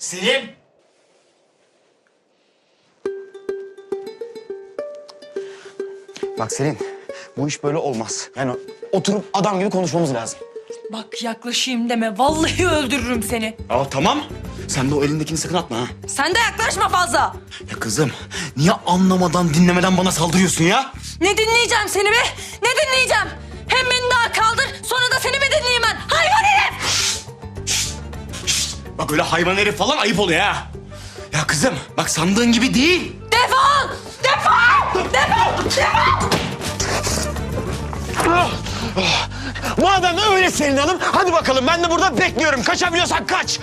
Selim! Bak Selin, bu iş böyle olmaz. Yani oturup adam gibi konuşmamız lazım. Bak yaklaşayım deme. Vallahi öldürürüm seni. Aa tamam. Sen de o elindekini sakın atma ha. Sen de yaklaşma fazla. Ya kızım, niye anlamadan, dinlemeden bana saldırıyorsun ya? Ne dinleyeceğim seni be? Ne dinleyeceğim? Hem beni daha kaldır Bak öyle hayvan herif falan ayıp oluyor ha. Ya kızım, bak sandığın gibi değil. Defol! Defol! Defol! Defol! Madem öyle Selin Hanım, hadi bakalım ben de burada bekliyorum. Kaçabiliyorsan kaç.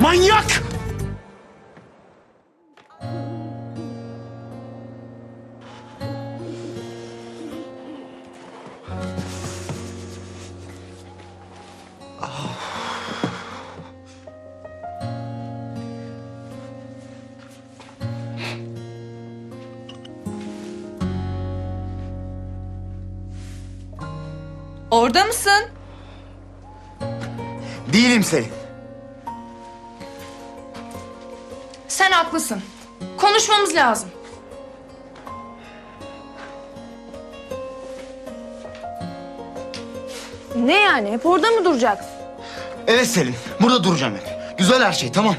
Manyak! Orada mısın? Değilim Selin. Sen haklısın. Konuşmamız lazım. Ne yani? Hep orada mı duracaksın? Evet Selin, burada duracağım hep. Güzel her şey, tamam.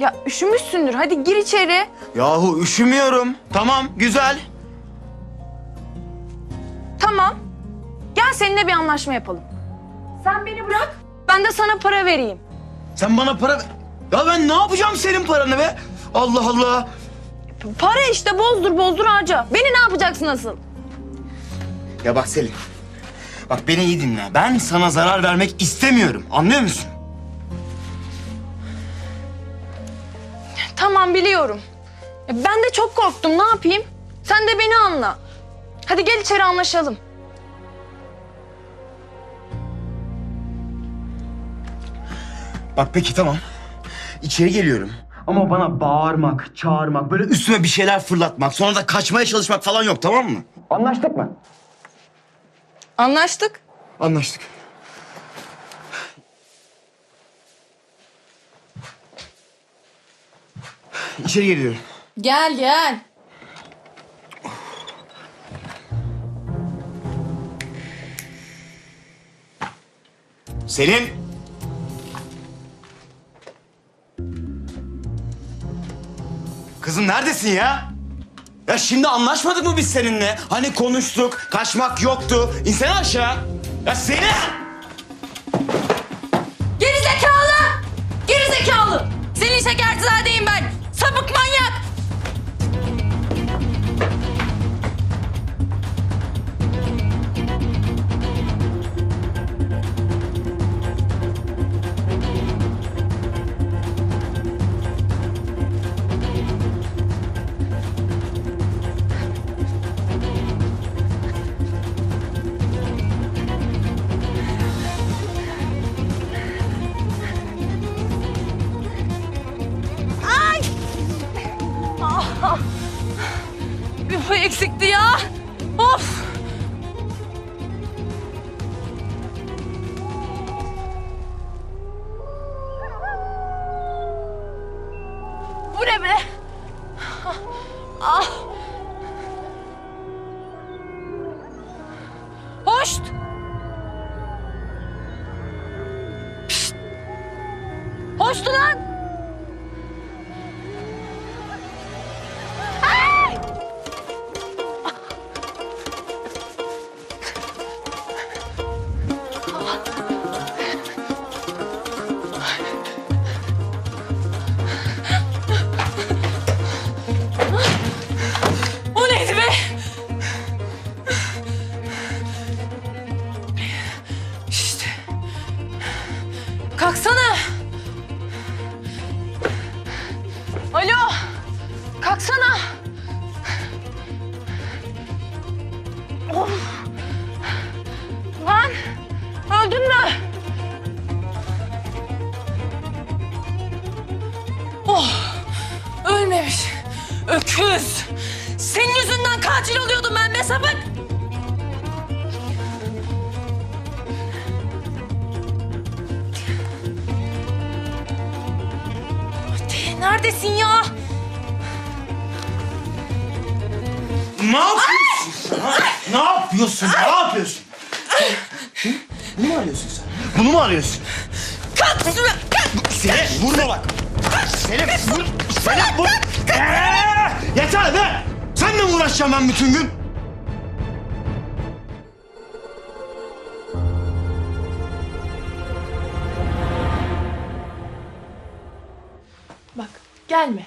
Ya üşümüşsündür. Hadi gir içeri. Yahu üşümüyorum. Tamam, güzel. Seninle bir anlaşma yapalım. Sen beni bırak. Ben de sana para vereyim. Sen bana para... Ya ben ne yapacağım senin paranı be? Allah Allah. Para işte bozdur bozdur harca. Beni ne yapacaksın asıl? Ya bak Selin. Bak beni iyi dinle. Ben sana zarar vermek istemiyorum. Anlıyor musun? Tamam biliyorum. Ya Ben de çok korktum ne yapayım? Sen de beni anla. Hadi gel içeri anlaşalım. Bak peki tamam. İçeri geliyorum. Ama bana bağırmak, çağırmak, böyle üstüme bir şeyler fırlatmak, sonra da kaçmaya çalışmak falan yok tamam mı? Anlaştık mı? Anlaştık. Anlaştık. İçeri geliyorum. Gel gel. Selin. Kızım neredesin ya? Ya şimdi anlaşmadık mı biz seninle? Hani konuştuk, kaçmak yoktu. İnsene aşağı. Ya Selin! Geri zekalı! Geri zekalı! Senin şekertizadeyim ben. Sapık manyak. Pay eksikti ya. Of! Bu ne be? Ah! Hoşt! Hoştu lan! Bıraksana. Of. Oh. Lan öldün mü? Oh ölmemiş. Öküz. Senin yüzünden katil oluyordum ben be sapık. Neredesin ya? Ne yapıyorsun? Ha? Ne yapıyorsun? Ne yapıyorsun? Hı? Bunu mu arıyorsun sen? Bunu mu arıyorsun? Kalk şuna kalk. Selim vurma bak. Selim vur. Selim vur. Ee, yeter be. Seninle mi uğraşacağım ben bütün gün? Bak gelme.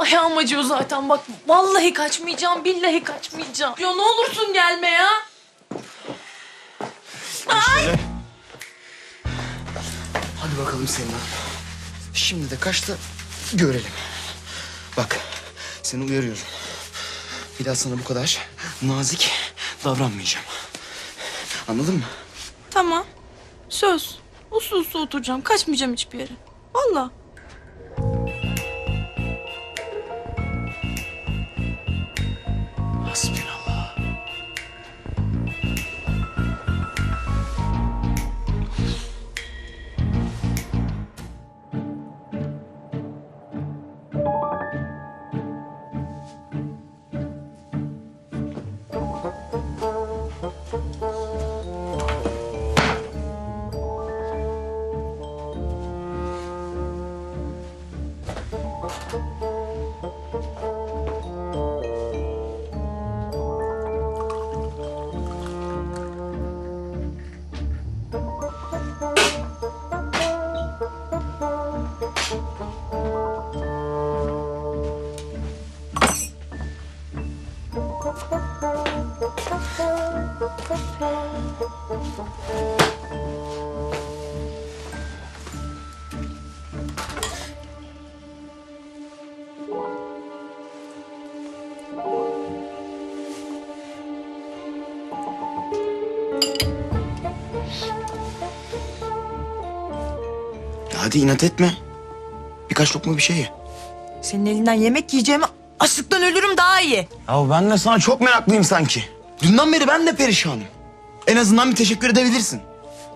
Ayağım acıyor zaten bak. Vallahi kaçmayacağım, billahi kaçmayacağım. Ya ne olursun gelme ya. Ay! Hadi bakalım Selma. Şimdi de kaçta görelim. Bak seni uyarıyorum. Bir daha sana bu kadar nazik davranmayacağım. Anladın mı? Tamam. Söz. Uslu uslu oturacağım. Kaçmayacağım hiçbir yere. Vallahi. Hadi inat etme. Birkaç lokma bir şey ye. Senin elinden yemek yiyeceğime açlıktan ölürüm daha iyi. Ya ben de sana çok meraklıyım sanki. Dünden beri ben de perişanım. En azından bir teşekkür edebilirsin.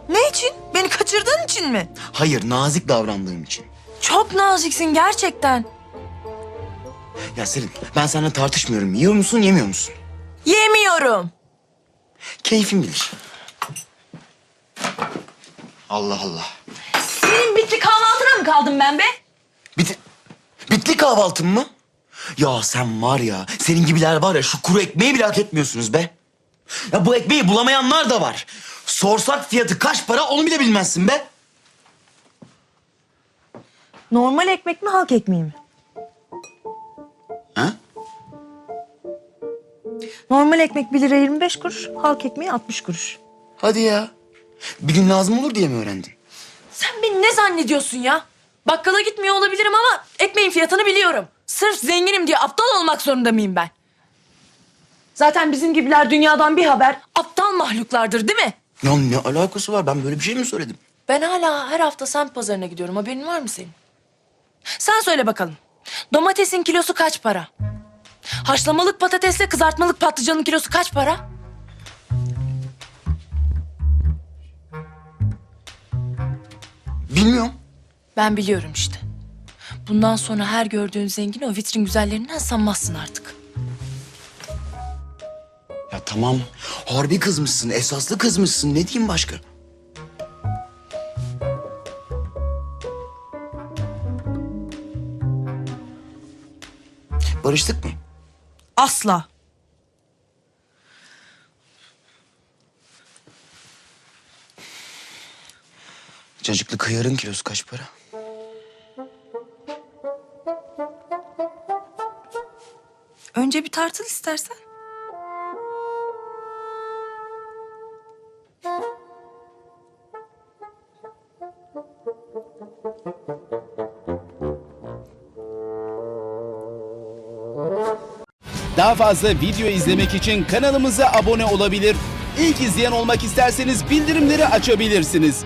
Ne için? Beni kaçırdığın için mi? Hayır, nazik davrandığım için. Çok naziksin gerçekten. Ya Selin, ben seninle tartışmıyorum. Yiyor musun, yemiyor musun? Yemiyorum. Keyfin bilir. Allah Allah. Senin bitti kahvaltına mı kaldım ben be? Bitti, bitti kahvaltın mı? Ya sen var ya, senin gibiler var ya şu kuru ekmeği bile hak etmiyorsunuz be. Ya bu ekmeği bulamayanlar da var. Sorsak fiyatı kaç para onu bile bilmezsin be. Normal ekmek mi halk ekmeği mi? Ha? Normal ekmek 1 lira 25 kuruş, halk ekmeği 60 kuruş. Hadi ya. Bir gün lazım olur diye mi öğrendin? Zannediyorsun ya? Bakkala gitmiyor olabilirim ama ekmeğin fiyatını biliyorum. Sırf zenginim diye aptal olmak zorunda mıyım ben? Zaten bizim gibiler dünyadan bir haber aptal mahluklardır değil mi? Ya ne alakası var? Ben böyle bir şey mi söyledim? Ben hala her hafta semt pazarına gidiyorum. Haberin var mı senin? Sen söyle bakalım. Domatesin kilosu kaç para? Haşlamalık patatesle kızartmalık patlıcanın kilosu kaç para? Bilmiyorum. Ben biliyorum işte. Bundan sonra her gördüğün zengin o vitrin güzellerinden sanmazsın artık. Ya tamam. Harbi kızmışsın, esaslı kızmışsın. Ne diyeyim başka? Barıştık mı? Asla. Cacıklı kıyarın kilosu kaç para? Önce bir tartıl istersen. Daha fazla video izlemek için kanalımıza abone olabilir. İlk izleyen olmak isterseniz bildirimleri açabilirsiniz.